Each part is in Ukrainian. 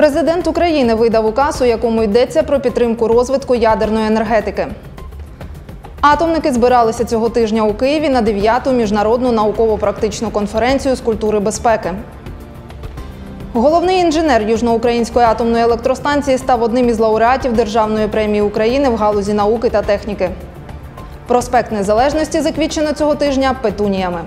Президент України видав указ, у якому йдеться про підтримку розвитку ядерної енергетики. Атомники збиралися цього тижня у Києві на 9-ту міжнародну науково-практичну конференцію з культури безпеки. Головний інженер Южноукраїнської атомної електростанції став одним із лауреатів Державної премії України в галузі науки та техніки. Проспект Незалежності заквічено цього тижня петуніями.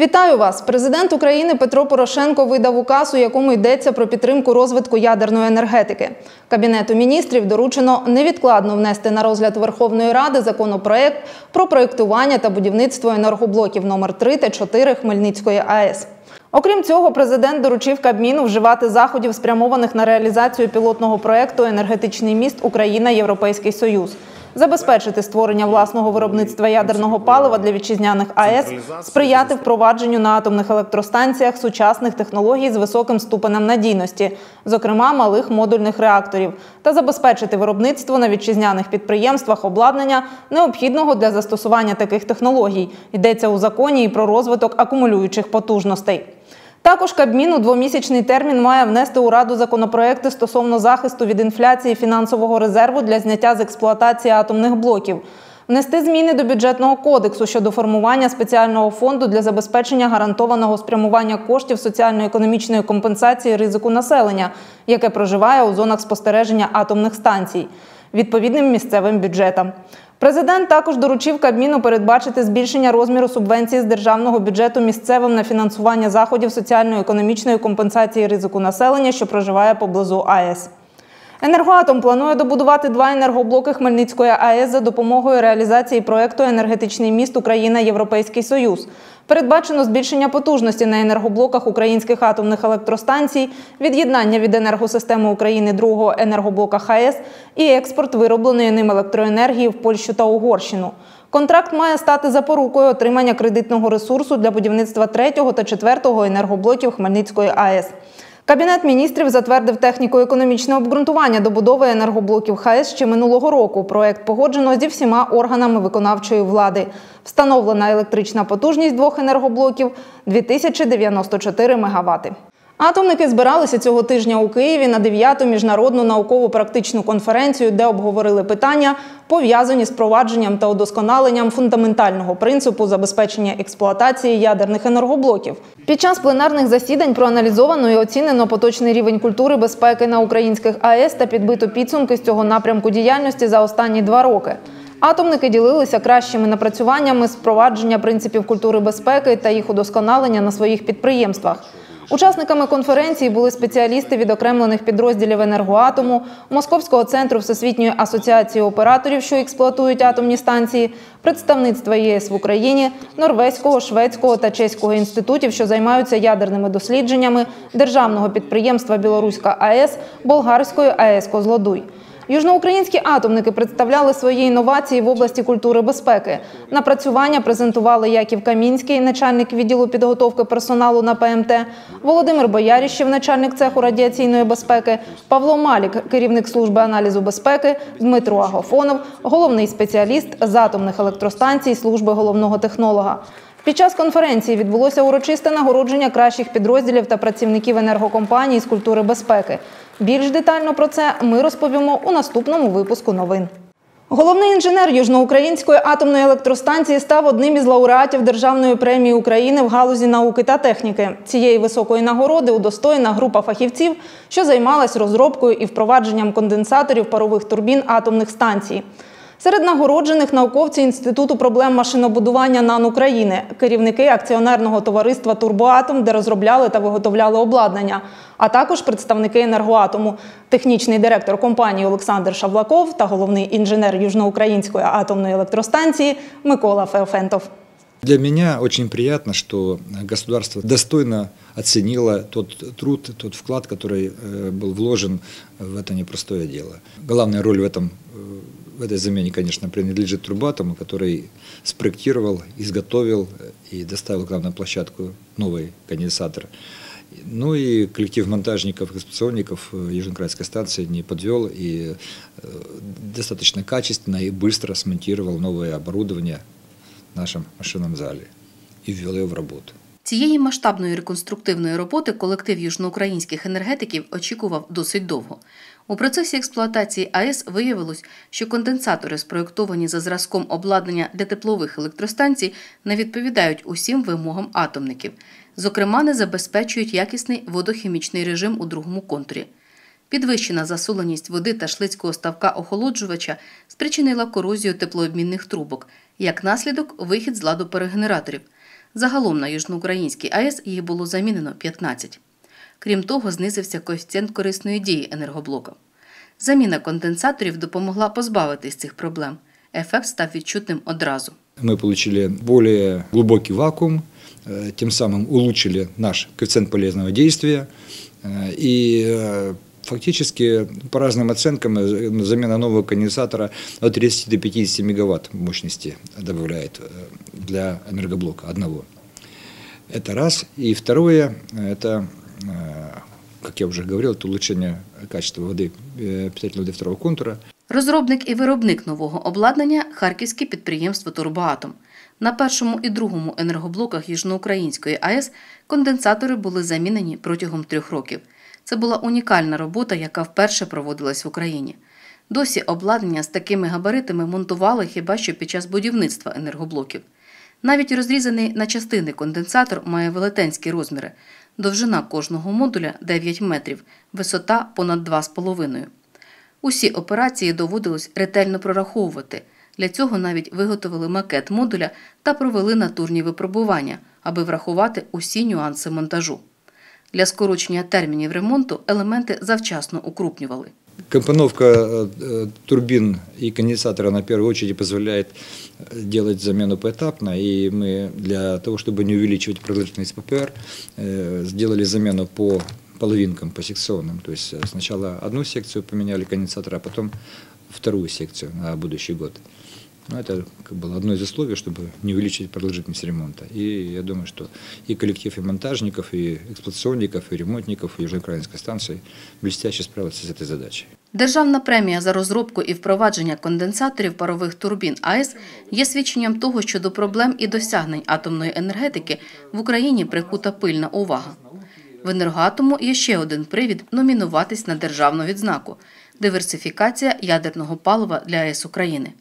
Вітаю вас! Президент України Петро Порошенко видав указ, у якому йдеться про підтримку розвитку ядерної енергетики. Кабінету міністрів доручено невідкладно внести на розгляд Верховної Ради законопроект про проєктування та будівництво енергоблоків номер 3 та 4 Хмельницької АЕС. Окрім цього, президент доручив Кабміну вживати заходів, спрямованих на реалізацію пілотного проекту Енергетичний міст Україна Європейський Союз. Забезпечити створення власного виробництва ядерного палива для вітчизняних АЕС, сприяти впровадженню на атомних електростанціях сучасних технологій з високим ступенем надійності, зокрема малих модульних реакторів, та забезпечити виробництво на вітчизняних підприємствах обладнання, необхідного для застосування таких технологій. Йдеться у законі і про розвиток акумулюючих потужностей. Також Кабмін у двомісячний термін має внести у раду законопроекти стосовно захисту від інфляції фінансового резерву для зняття з експлуатації атомних блоків. Внести зміни до бюджетного кодексу щодо формування спеціального фонду для забезпечення гарантованого спрямування коштів соціально-економічної компенсації ризику населення, яке проживає у зонах спостереження атомних станцій, відповідним місцевим бюджетам. Президент також доручив Кабміну передбачити збільшення розміру субвенції з державного бюджету місцевим на фінансування заходів соціально-економічної компенсації ризику населення, що проживає поблизу АЕС. Енергоатом планує добудувати два енергоблоки Хмельницької АЕС за допомогою реалізації проекту Енергетичний міст Україна Європейський Союз. Передбачено збільшення потужності на енергоблоках українських атомних електростанцій, від'єднання від енергосистеми України другого енергоблока ХАЕС і експорт виробленої ним електроенергії в Польщу та Угорщину. Контракт має стати запорукою отримання кредитного ресурсу для будівництва третього та четвертого енергоблоків Хмельницької АЕС. Кабінет міністрів затвердив техніко-економічне обґрунтування добудови енергоблоків ХАЕС ще минулого року. Проект погоджено зі всіма органами виконавчої влади. Встановлена електрична потужність двох енергоблоків 2094 МВт. Атомники збиралися цього тижня у Києві на 9-ту міжнародну науково-практичну конференцію, де обговорили питання, пов'язані з провадженням та удосконаленням фундаментального принципу забезпечення експлуатації ядерних енергоблоків. Під час пленарних засідань проаналізовано і оцінено поточний рівень культури безпеки на українських АЕС та підбито підсумки з цього напрямку діяльності за останні два роки. Атомники ділилися кращими напрацюваннями з впровадження принципів культури безпеки та їх удосконалення на своїх підприємствах. Учасниками конференції були спеціалісти відокремлених підрозділів енергоатому, Московського центру Всесвітньої асоціації операторів, що експлуатують атомні станції, представництва ЄС в Україні, норвезького, шведського та чеського інститутів, що займаються ядерними дослідженнями, державного підприємства Білоруська АЕС, болгарської АЕС Козлодуй. Южноукраїнські атомники представляли свої інновації в області культури безпеки. Напрацювання презентували Яків Камінський, начальник відділу підготовки персоналу на ПМТ, Володимир Бояріщев, начальник цеху радіаційної безпеки, Павло Малік, керівник служби аналізу безпеки, Дмитро Агафонов, головний спеціаліст з атомних електростанцій служби головного технолога. Під час конференції відбулося урочисте нагородження кращих підрозділів та працівників енергокомпаній з культури безпеки. Більш детально про це ми розповімо у наступному випуску новин. Головний інженер Южноукраїнської атомної електростанції став одним із лауреатів Державної премії України в галузі науки та техніки. Цієї високої нагороди удостоєна група фахівців, що займалась розробкою і впровадженням конденсаторів парових турбін атомних станцій. Серед нагороджених науковці Інституту проблем машинобудування НАН України, керівники акціонерного товариства Турбоатом, де розробляли та виготовляли обладнання, а також представники енергоатому, технічний директор компанії Олександр Шавлаков та головний інженер Южноукраїнської атомної електростанції Микола Феофентов. Для меня очень приятно, что государство достойно оценило тот труд, тот вклад, который э, был вложен в это непростое дело. Главная роль в этом э, в этой замене, конечно, принадлежит Трубатому, который спроектировал, изготовил и доставил к нам на площадку новый конденсатор. Ну и коллектив монтажников эксплуатационников Южнокрайской станции не подвел и достаточно качественно и быстро смонтировал новое оборудование в нашем машинном зале и ввел его в работу. Цієї масштабної реконструктивної роботи колектив южноукраїнських енергетиків очікував досить довго. У процесі експлуатації АЕС виявилось, що конденсатори, спроєктовані за зразком обладнання для теплових електростанцій, не відповідають усім вимогам атомників. Зокрема, не забезпечують якісний водохімічний режим у другому контурі. Підвищена засоленість води та шлицького ставка охолоджувача спричинила корозію теплообмінних трубок, як наслідок вихід з ладу перегенераторів. Загалом на Южноукраїнській АЕС їх було замінено 15. Крім того, знизився коефіцієнт корисної дії енергоблока. Заміна конденсаторів допомогла позбавитись цих проблем. Ефект став відчутним одразу. Мы получили более глубокий вакуум, э, тем самым улучшили наш коэффициент полезного действия. Э, И э, фактически, по разным оценкам, э, замена нового конденсатора от 30 до 50 мегаватт мощности добавляет э, для энергоблока одного. Это раз. И второе, это, э, как я уже говорил, это улучшение качества воды, э, питательной воды второго контура. Розробник і виробник нового обладнання харківське підприємство Турбоатом. На першому і другому енергоблоках Южноукраїнської АЕС конденсатори були замінені протягом трьох років. Це була унікальна робота, яка вперше проводилась в Україні. Досі обладнання з такими габаритами монтували хіба що під час будівництва енергоблоків. Навіть розрізаний на частини конденсатор має велетенські розміри. Довжина кожного модуля 9 метрів, висота понад 2,5. Усі операції доводилось ретельно прораховувати. Для цього навіть виготовили макет модуля та провели натурні випробування, аби врахувати усі нюанси монтажу. Для скорочення термінів ремонту елементи завчасно укрупнювали. Компоновка э, э, турбин и конденсатора на первую очередь позволяет э, делать замену поэтапно, и мы для того, чтобы не увеличивать продолжительность ППР, э, сделали замену по половинкам, по секционным. То есть э, сначала одну секцию поменяли конденсатора, а потом вторую секцию на будущий год. Ну, это как было одно из условий, чтобы не увеличить продолжительность ремонта. И я думаю, что и коллектив и монтажников, и эксплуатационников, и ремонтников Южноукраинской станции блестяще справятся с этой задачей. Державна премія за розробку і впровадження конденсаторів парових турбін АЕС є свідченням того, що до проблем і досягнень атомної енергетики в Україні прикута пильна увага. В енергоатому є ще один привід номінуватись на державну відзнаку диверсифікація ядерного палива для АЕС України.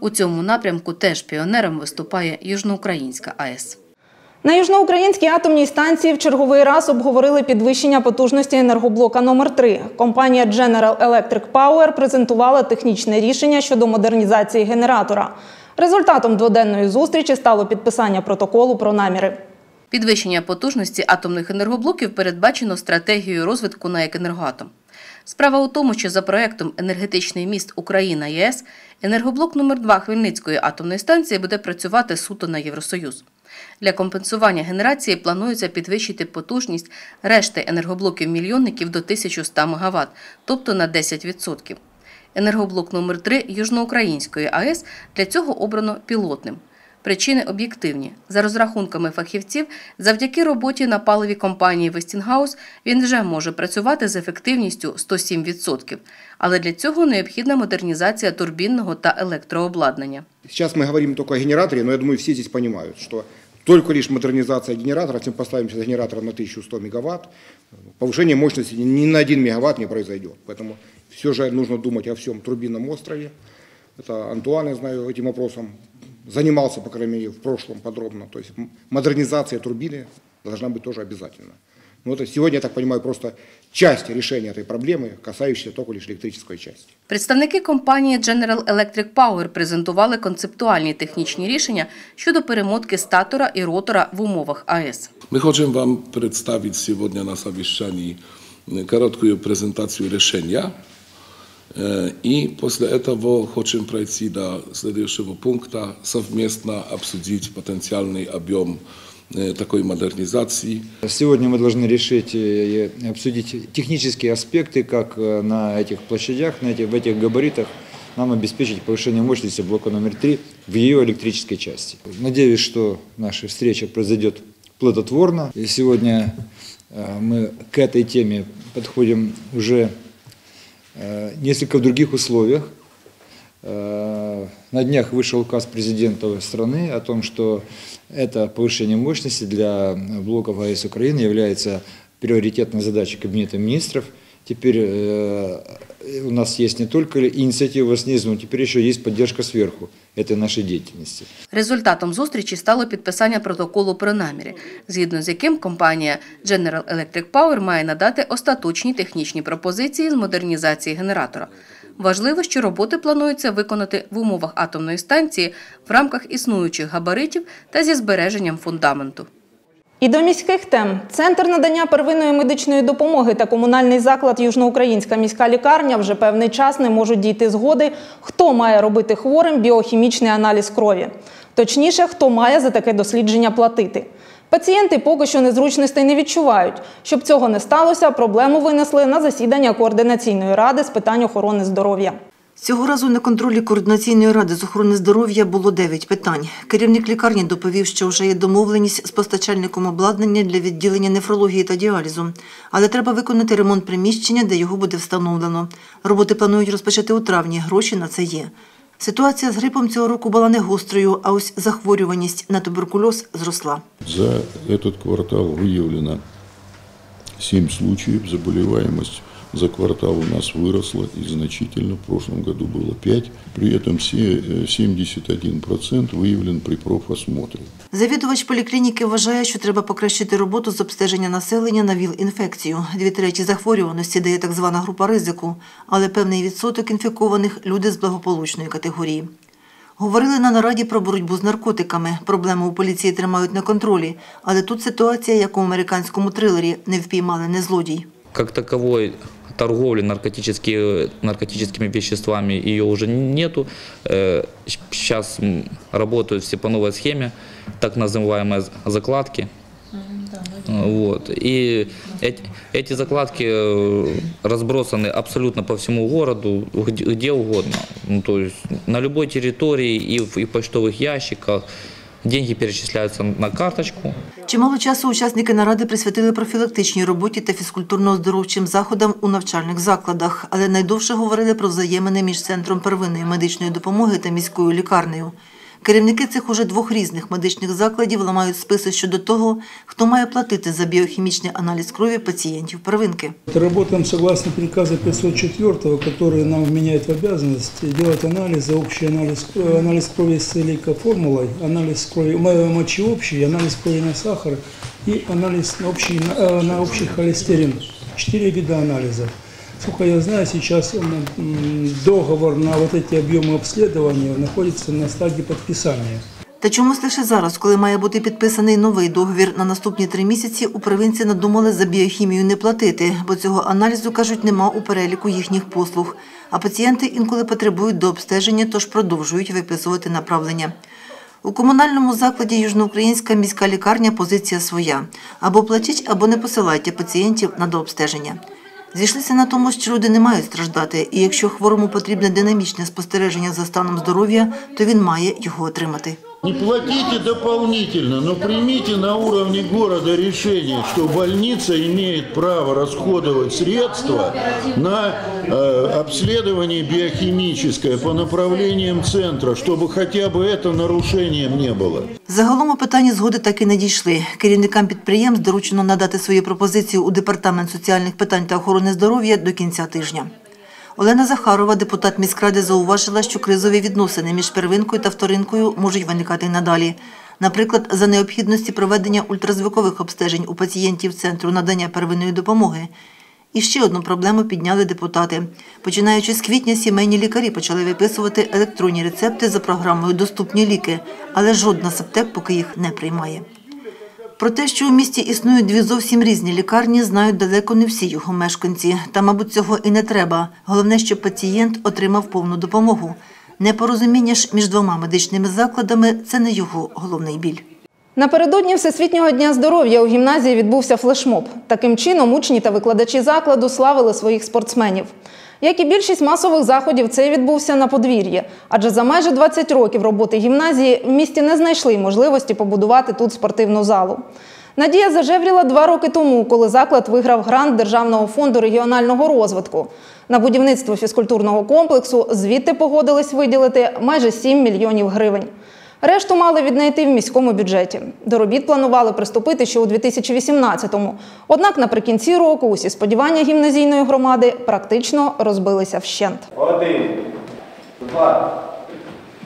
У цьому напрямку теж піонером виступає Южноукраїнська АЕС. На южноукраїнській атомній станції в черговий раз обговорили підвищення потужності енергоблока номер 3 Компанія General Electric Power презентувала технічне рішення щодо модернізації генератора. Результатом дводенної зустрічі стало підписання протоколу про наміри. Підвищення потужності атомних енергоблоків передбачено стратегією розвитку на «Екенергоатом». Справа у тому, що за проектом Енергетичний міст Україна ЄС енергоблок номер 2 Хмельницької атомної станції буде працювати суто на Євросоюз. Для компенсування генерації планується підвищити потужність решти енергоблоків-мільйонників до 1100 МВт, тобто на 10%. Енергоблок номер 3 Южноукраїнської АЕС для цього обрано пілотним. Причини об'єктивні. За розрахунками фахівців, завдяки роботі на паливі компанії Westinghouse він вже може працювати з ефективністю 107%. Але для цього необхідна модернізація турбінного та електрообладнання. Сейчас мы говорим только о генераторе, но я думаю, все здесь понимают, что только лишь модернизация генератора, если мы поставим сейчас генератор на 1100 мегаватт, повышение мощности ни на 1 мегаватт не произойдет. Поэтому все же нужно думать о всем турбинном острове. Это Антуан, я знаю, этим вопросом занимался, по крайней мере, в прошлом подробно. То есть м- модернизация турбины должна быть тоже обязательно. Но это сегодня, я так понимаю, просто часть решения этой проблемы, касающаяся только лишь электрической части. Представники компанії General Electric Power презентували концептуальні технічні рішення щодо перемотки статора і ротора в умовах АЕС. My chcemy Wam przedstawić сегодня na совещании короткую презентацию решения. Э, И после этого хотим пройти до следующего пункта, совместно обсудить потенциальный объем э, такой модернизации. Сегодня мы должны решить и обсудить технические аспекты, как э, на этих площадях, на этих, в этих габаритах нам обеспечить повышение мощности блока номер 3 в ее электрической части. Надеюсь, что наша встреча произойдет плодотворно. И сегодня э, мы к этой теме подходим уже э, несколько в других условиях. Э, На днях вышел указ президента страны о том, что это повышение мощности для блоков АЭС Украины является приоритетной задачей Кабинета министров. Теперь э, у нас есть не только инициатива снизу, но теперь еще есть поддержка сверху этой нашей деятельности. Результатом зустрічі стало підписання протоколу про наміри, згідно з яким компанія General Electric Power має надати остаточні технічні пропозиції з модернізації генератора. Важливо, що роботи планується виконати в умовах атомної станції в рамках існуючих габаритів та зі збереженням фундаменту. І до міських тем центр надання первинної медичної допомоги та комунальний заклад Южноукраїнська міська лікарня вже певний час не можуть дійти згоди, хто має робити хворим біохімічний аналіз крові. Точніше, хто має за таке дослідження платити. Пацієнти поки що незручностей не відчувають. Щоб цього не сталося, проблему винесли на засідання координаційної ради з питань охорони здоров'я. Цього разу на контролі координаційної ради з охорони здоров'я було 9 питань. Керівник лікарні доповів, що вже є домовленість з постачальником обладнання для відділення нефрології та діалізу. Але треба виконати ремонт приміщення, де його буде встановлено. Роботи планують розпочати у травні, гроші на це є. Ситуація з грипом цього року була не гострою, а ось захворюваність на туберкульоз зросла. За этот квартал выявлено 7 случаев. Заболеваемость за квартал у нас выросла и значительно. В прошлом году было 5. При этом все, э, 71% выявлен при профосмотре. Завідувач поліклініки вважає, що треба покращити роботу з обстеження населення на ВІЛ-інфекцію. Дві треті захворюваності дає так звана група ризику, але певний відсоток інфікованих – люди з благополучної категорії. Говорили на нараді про боротьбу з наркотиками. Проблему у поліції тримають на контролі. Але тут ситуація, як у американському трилері «Не впіймали, не злодій». как таковой торговли наркотические, наркотическими веществами ее уже нету. Сейчас работают все по новой схеме, так называемые закладки. Вот. И эти, эти закладки э, разбросаны абсолютно по всему городу, где, где угодно. Ну, то есть на любой территории и в, и в почтовых ящиках. Деньги перечисляються на карточку. Чимало часу учасники наради присвятили профілактичній роботі та фізкультурно-оздоровчим заходам у навчальних закладах, але найдовше говорили про взаємини між центром первинної медичної допомоги та міською лікарнею. Керівники цих уже двох різних медичних закладів ламають списи щодо того, хто має платити за біохімічний аналіз крові пацієнтів первинки. Работаем согласно приказа 504, который нам вменяет в обязанность делать анализы, общий анализ, э, анализ крови с целикоформулой, анализ крови м- мочи общий, анализ крови на сахар и анализ на общий, на, э, на общий холестерин. Четыре вида анализа. Сколько я знаю, сейчас м, м, договор на вот эти объемы обследования находится на стадии подписания. Та чомусь лише зараз, коли має бути підписаний новий договір на наступні три місяці, у провінції надумали за біохімію не платити, бо цього аналізу, кажуть, нема у переліку їхніх послуг. А пацієнти інколи потребують до обстеження, тож продовжують виписувати направлення. У комунальному закладі Южноукраїнська міська лікарня позиція своя. Або платіть, або не посилайте пацієнтів на дообстеження. Зійшлися на тому, що люди не мають страждати, і якщо хворому потрібне динамічне спостереження за станом здоров'я, то він має його отримати. Не платите дополнительно, но примите на уровне города решение, что больница имеет право расходовать средства на э, обследование биохимическое по направлениям центра, чтобы хотя бы это нарушением не было. Загалом у питанні згоди так і не дійшли. Керівникам підприємств доручено надати свої пропозиції у Департамент соціальних питань та охорони здоров'я до кінця тижня. Олена Захарова, депутат міськради, зауважила, що кризові відносини між первинкою та вторинкою можуть виникати надалі. Наприклад, за необхідності проведення ультразвукових обстежень у пацієнтів Центру надання первинної допомоги. І ще одну проблему підняли депутати. Починаючи з квітня, сімейні лікарі почали виписувати електронні рецепти за програмою Доступні ліки, але жодна з аптек поки їх не приймає. Про те, що у місті існують дві зовсім різні лікарні, знають далеко не всі його мешканці. Та, мабуть, цього і не треба. Головне, щоб пацієнт отримав повну допомогу. Непорозуміння ж між двома медичними закладами це не його головний біль. Напередодні Всесвітнього дня здоров'я у гімназії відбувся флешмоб. Таким чином учні та викладачі закладу славили своїх спортсменів. Як і більшість масових заходів, цей відбувся на подвір'ї, адже за майже 20 років роботи гімназії в місті не знайшли можливості побудувати тут спортивну залу. Надія зажевріла два роки тому, коли заклад виграв грант Державного фонду регіонального розвитку. На будівництво фізкультурного комплексу звідти погодились виділити майже 7 мільйонів гривень. Решту мали віднайти в міському бюджеті. До робіт планували приступити ще у 2018-му. Однак наприкінці року усі сподівання гімназійної громади практично розбилися вщент. Один, два,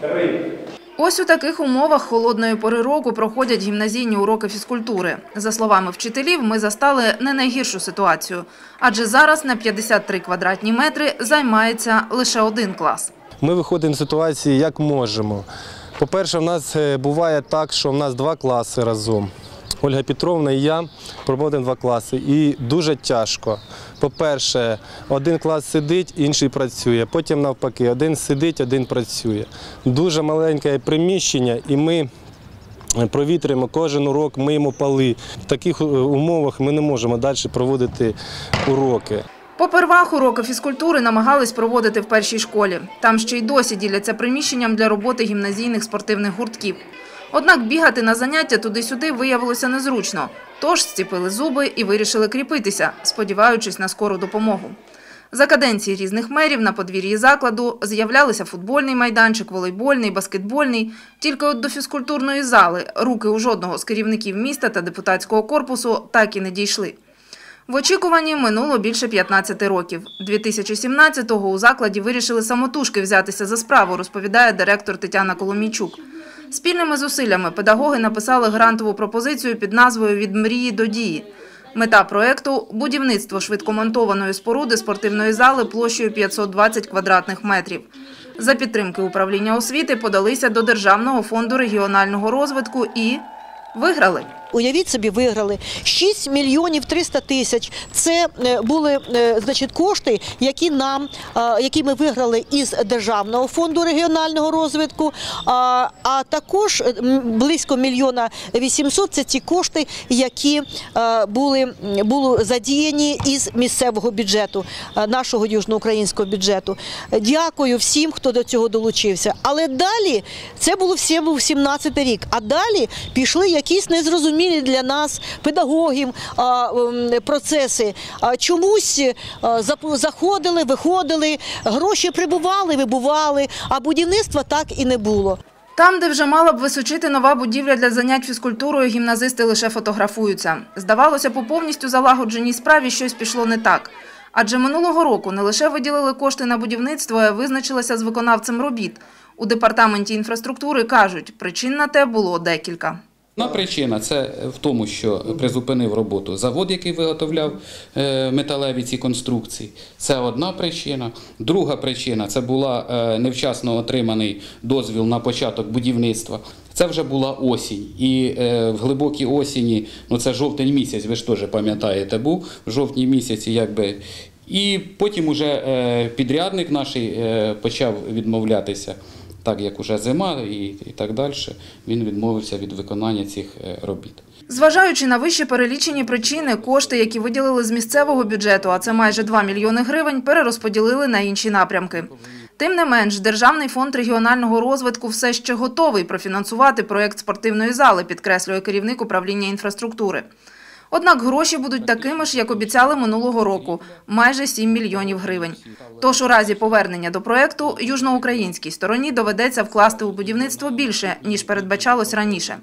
три. Ось у таких умовах холодної пори року проходять гімназійні уроки фізкультури. За словами вчителів, ми застали не найгіршу ситуацію, адже зараз на 53 квадратні метри займається лише один клас. Ми виходимо з ситуації як можемо. По-перше, в нас е, буває так, що в нас два класи разом. Ольга Петровна і я проводимо два класи. І дуже тяжко. По-перше, один клас сидить, інший працює. Потім навпаки, один сидить, один працює. Дуже маленьке приміщення, і ми провітрюємо кожен урок, миємо поли. В таких е, умовах ми не можемо далі проводити уроки. Попервах уроки фізкультури намагались проводити в першій школі. Там ще й досі діляться приміщенням для роботи гімназійних спортивних гуртків. Однак бігати на заняття туди-сюди виявилося незручно. Тож зціпили зуби і вирішили кріпитися, сподіваючись на скору допомогу. За каденції різних мерів на подвір'ї закладу з'являлися футбольний майданчик, волейбольний, баскетбольний. Тільки от до фізкультурної зали руки у жодного з керівників міста та депутатського корпусу так і не дійшли. В очікуванні минуло більше 15 років. 2017-го у закладі вирішили самотужки взятися за справу, розповідає директор Тетяна Коломійчук. Спільними зусиллями педагоги написали грантову пропозицію під назвою «Від мрії до дії». Мета проєкту – будівництво швидкомонтованої споруди спортивної зали площею 520 квадратних метрів. За підтримки управління освіти подалися до Державного фонду регіонального розвитку і виграли. Уявіть собі, виграли 6 мільйонів 300 тисяч. Це е, були е, значить кошти, які нам е, які ми виграли із державного фонду регіонального розвитку. А, а також близько мільйона 800 – це ті кошти, які були були задіяні із місцевого бюджету, нашого южноукраїнського бюджету. Дякую всім, хто до цього долучився. Але далі це було всі був 17 рік. А далі пішли якісь незрозумілі для нас педагогів ем, процеси. Чомусь заходили, виходили, гроші прибували, вибували, а будівництва так і не було. Там, де вже мала б височити нова будівля для занять фізкультурою, гімназисти лише фотографуються. Здавалося, по повністю залагодженій справі щось пішло не так. Адже минулого року не лише виділили кошти на будівництво, а визначилися з виконавцем робіт. У департаменті інфраструктури кажуть, причин на те було декілька. Одна причина це в тому, що призупинив роботу завод, який виготовляв е, металеві ці конструкції. Це одна причина. Друга причина це була е, невчасно отриманий дозвіл на початок будівництва. Це вже була осінь. І е, в глибокій осені, ну це жовтень місяць, ви ж теж пам'ятаєте, був в жовтні місяці, якби. І потім уже підрядник наш почав відмовлятися так як уже зима і, і так далі, він відмовився від виконання цих е, робіт. Зважаючи на вище перелічені причини, кошти, які виділили з місцевого бюджету, а це майже 2 мільйони гривень, перерозподілили на інші напрямки. Тим не менш, Державний фонд регіонального розвитку все ще готовий профінансувати проєкт спортивної зали, підкреслює керівник управління інфраструктури. Однак гроші будуть такими ж, як обіцяли минулого року – майже 7 мільйонів гривень. Тож у разі повернення до проєкту южноукраїнській стороні доведеться вкласти у будівництво більше, ніж передбачалось раніше.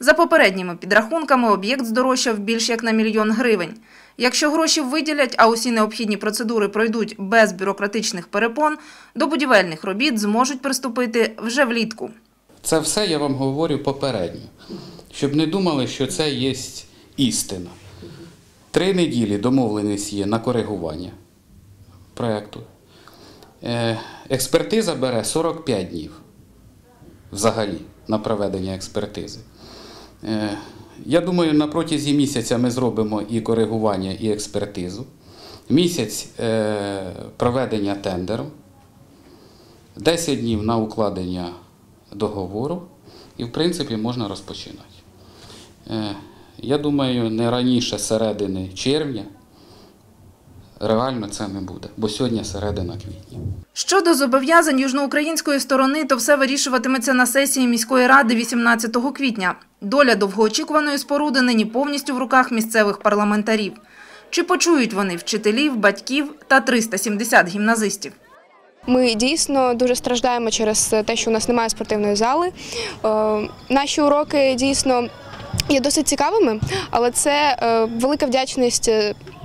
За попередніми підрахунками, об'єкт здорожчав більш як на мільйон гривень. Якщо гроші виділять, а усі необхідні процедури пройдуть без бюрократичних перепон, до будівельних робіт зможуть приступити вже влітку. Це все я вам говорю попередньо, щоб не думали, що це є істина. Три неділі домовленість є на коригування проєкту. Е, Експертиза бере 45 днів взагалі на проведення експертизи. Е, Я думаю, на протязі місяця ми зробимо і коригування, і експертизу. Місяць е, проведення тендеру, 10 днів на укладення договору, і, в принципі, можна розпочинати. Я думаю, не раніше середини червня реально це не буде, бо сьогодні середина квітня. Щодо зобов'язань южноукраїнської сторони, то все вирішуватиметься на сесії міської ради 18 квітня. Доля довгоочікуваної споруди нині повністю в руках місцевих парламентарів. Чи почують вони вчителів, батьків та 370 гімназистів? Ми дійсно дуже страждаємо через те, що у нас немає спортивної зали. Е, Наші уроки дійсно є досить цікавими, але це е, велика вдячність.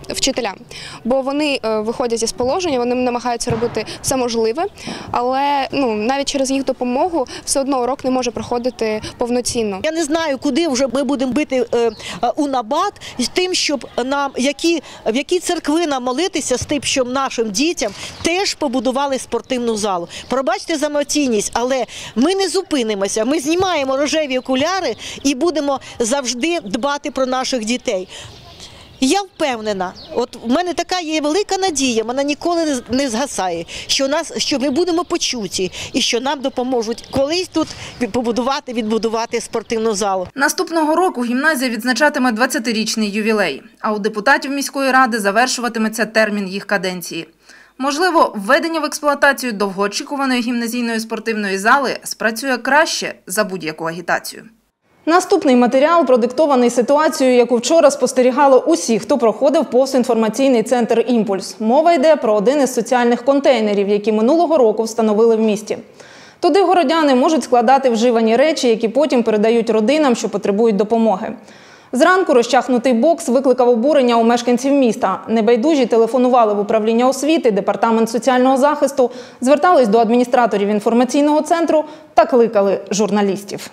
Вчителям, бо вони е, виходять із положення, вони намагаються робити все можливе, але ну навіть через їх допомогу все одно урок не може проходити повноцінно. Я не знаю, куди вже ми будемо бити е, е, у набат з тим, щоб нам які в які церкви нам молитися з тим, щоб нашим дітям теж побудували спортивну залу. Пробачте за емоційність, але ми не зупинимося. Ми знімаємо рожеві окуляри і будемо завжди дбати про наших дітей. Я впевнена, от в мене така є велика надія, вона ніколи не згасає, що нас, що ми будемо почуті і що нам допоможуть колись тут побудувати, відбудувати спортивну залу. Наступного року гімназія відзначатиме 20-річний ювілей, а у депутатів міської ради завершуватиметься термін їх каденції. Можливо, введення в експлуатацію довгоочікуваної гімназійної спортивної зали спрацює краще за будь-яку агітацію. Наступний матеріал продиктований ситуацією, яку вчора спостерігали усі, хто проходив повз інформаційний центр Імпульс. Мова йде про один із соціальних контейнерів, які минулого року встановили в місті. Туди городяни можуть складати вживані речі, які потім передають родинам, що потребують допомоги. Зранку розчахнутий бокс викликав обурення у мешканців міста. Небайдужі телефонували в управління освіти, департамент соціального захисту, звертались до адміністраторів інформаційного центру та кликали журналістів.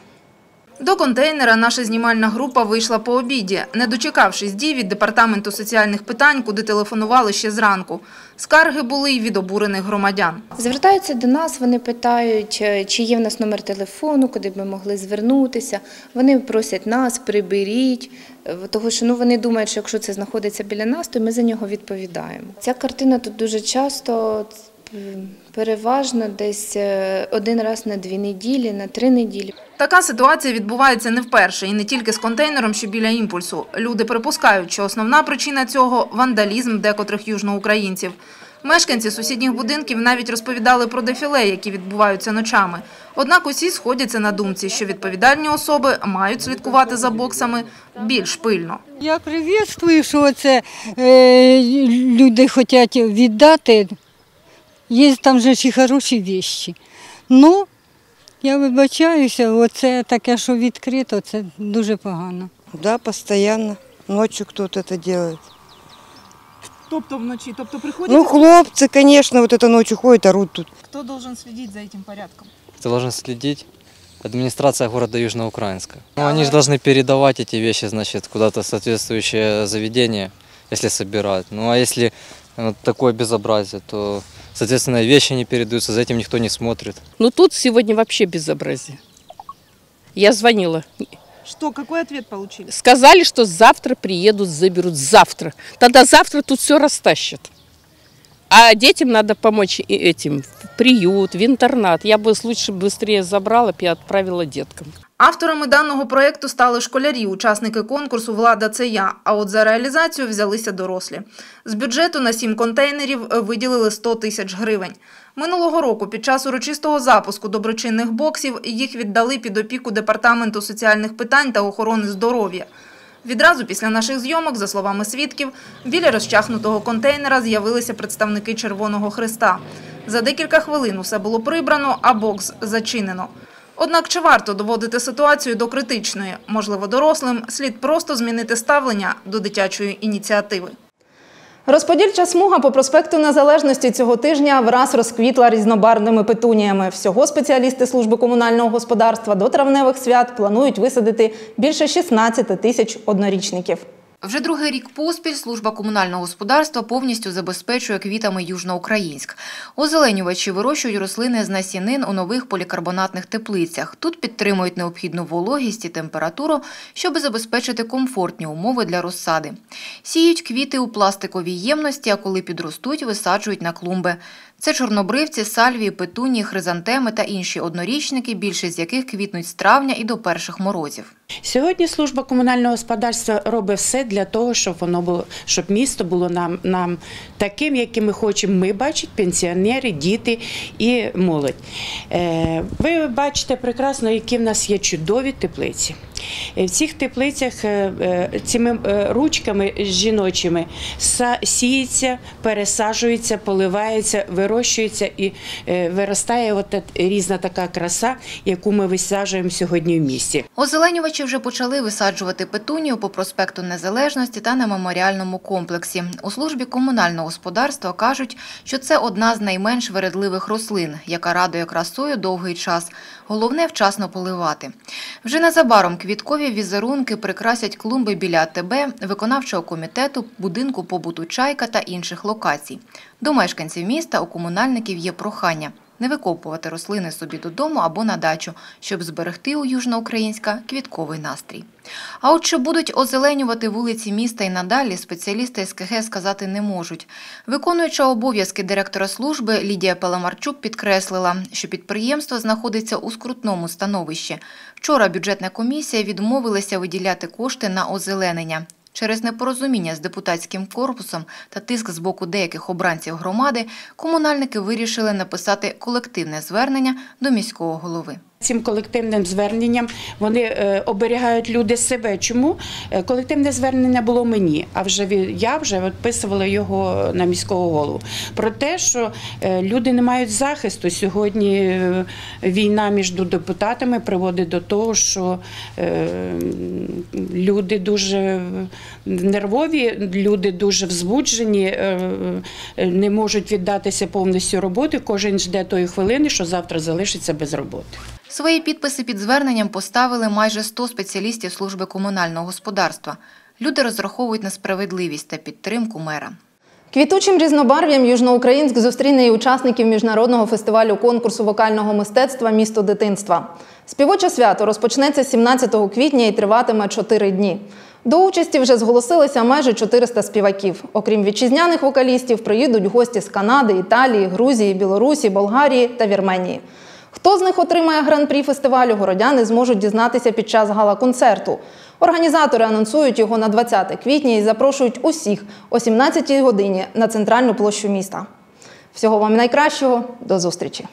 До контейнера наша знімальна група вийшла по обіді, не дочекавшись дій від департаменту соціальних питань, куди телефонували ще зранку. Скарги були й від обурених громадян. Звертаються до нас, вони питають, е, чи є в нас номер телефону, куди б ми могли звернутися. Вони просять нас, приберіть, е, тому що ну, вони думають, що якщо це знаходиться біля нас, то ми за нього відповідаємо. Ця картина тут дуже часто, переважно десь е, один раз на дві неділі, на три неділі. Така ситуація відбувається не вперше і не тільки з контейнером, що біля імпульсу. Люди припускають, що основна причина цього вандалізм декотрих южноукраїнців. Мешканці сусідніх будинків навіть розповідали про дефіле, які відбуваються ночами. Однак усі сходяться на думці, що відповідальні особи мають слідкувати за боксами більш пильно. Я приветствую, що це е, люди хочуть віддати. Є там же ж і хороші вещі. Ну, я вибачаюся, оце таке, що відкрито, це дуже погано. Да, постоянно. Ночью кто-то это делает. Тобто вночі, тобто приходять. Ну, хлопцы, конечно, вот это ночью ходят, орут тут. Хто должен следить за этим порядком? Кто должен следить? Администрация города Южноукраинска. Ну, они же должны передавать эти вещи, значит, куда-то в соответствующее заведение, если собирают. Ну, а если вот такое безобразие, то, соответственно, вещи не передаются, за этим никто не смотрит. Ну тут сегодня вообще безобразие. Я звонила. Что, какой ответ получили? Сказали, что завтра приедут, заберут. Завтра. Тогда завтра тут все растащат. А детям надо помочь и этим. В приют, в интернат. Я бы лучше быстрее забрала бы и отправила деткам. Авторами даного проєкту стали школярі, учасники конкурсу Влада це я. А от за реалізацію взялися дорослі. З бюджету на сім контейнерів е, виділили 100 тисяч гривень. Минулого року під час урочистого запуску доброчинних боксів їх віддали під опіку департаменту соціальних питань та охорони здоров'я. Відразу після наших зйомок, за словами свідків, біля розчахнутого контейнера з'явилися представники Червоного Христа. За декілька хвилин усе було прибрано, а бокс зачинено. Однак чи варто доводити ситуацію до критичної? Можливо, дорослим слід просто змінити ставлення до дитячої ініціативи. Розподільча смуга по проспекту Незалежності цього тижня враз розквітла різнобарвними петуніями. Всього спеціалісти служби комунального господарства до травневих свят планують висадити більше 16 тисяч однорічників. Вже другий рік поспіль служба комунального господарства повністю забезпечує квітами Южноукраїнськ. Озеленювачі вирощують рослини з насінин у нових полікарбонатних теплицях. Тут підтримують необхідну вологість і температуру, щоб забезпечити комфортні умови для розсади. Сіють квіти у пластиковій ємності, а коли підростуть, висаджують на клумби. Це чорнобривці, сальвії, петунії, хризантеми та інші однорічники, більшість з яких квітнуть з травня і до перших морозів. Сьогодні служба комунального господарства робить все для того, щоб воно було, щоб місто було нам, нам таким, яким ми хочемо. Ми бачити пенсіонери, діти і молодь. Е, ви бачите прекрасно, які в нас є чудові теплиці. Е, В цих теплицях е, е, цими ручками жіночими сіється, пересаджується, поливається, вирощується і виростає от різна така краса, яку ми висаджуємо сьогодні в місті. Озеленювачі вже почали висаджувати петунію по проспекту Незалежності та на меморіальному комплексі. У службі комунального господарства кажуть, що це одна з найменш вередливих рослин, яка радує красою довгий час. Головне вчасно поливати. Вже незабаром квіткові візерунки прикрасять клумби біля АТБ, виконавчого комітету, будинку побуту Чайка та інших локацій. До мешканців міста у комунальників є прохання не викопувати рослини собі додому або на дачу, щоб зберегти у Южноукраїнська квітковий настрій. А от чи будуть озеленювати вулиці міста і надалі, спеціалісти СКГ сказати не можуть. Виконуюча обов'язки директора служби Лідія Паламарчук підкреслила, що підприємство знаходиться у скрутному становищі. Вчора бюджетна комісія відмовилася виділяти кошти на озеленення. Через непорозуміння з депутатським корпусом та тиск з боку деяких обранців громади комунальники вирішили написати колективне звернення до міського голови. Цим колективним зверненням вони е, оберігають люди себе. Чому Е, колективне звернення було мені? А вже я вже відписувала його на міського голову. Про те, що е, люди не мають захисту. Сьогодні війна між депутатами приводить до того, що люди дуже нервові, люди дуже взбуджені, не можуть віддатися повністю роботи. Кожен жде тої хвилини, що завтра залишиться без роботи. Свої підписи під зверненням поставили майже 100 спеціалістів служби комунального господарства. Люди розраховують на справедливість та підтримку мера. Квітучим різнобарв'ям Южноукраїнськ зустріне і учасників міжнародного фестивалю конкурсу вокального мистецтва Місто дитинства. Співоче свято розпочнеться 17 квітня і триватиме 4 дні. До участі вже зголосилися майже 400 співаків. Окрім вітчизняних вокалістів, приїдуть гості з Канади, Італії, Грузії, Білорусі, Болгарії та Вірменії. Хто з них отримає гран-прі фестивалю, городяни зможуть дізнатися під час гала-концерту. Організатори анонсують його на 20 квітня і запрошують усіх о 17 годині на центральну площу міста. Всього вам найкращого, до зустрічі!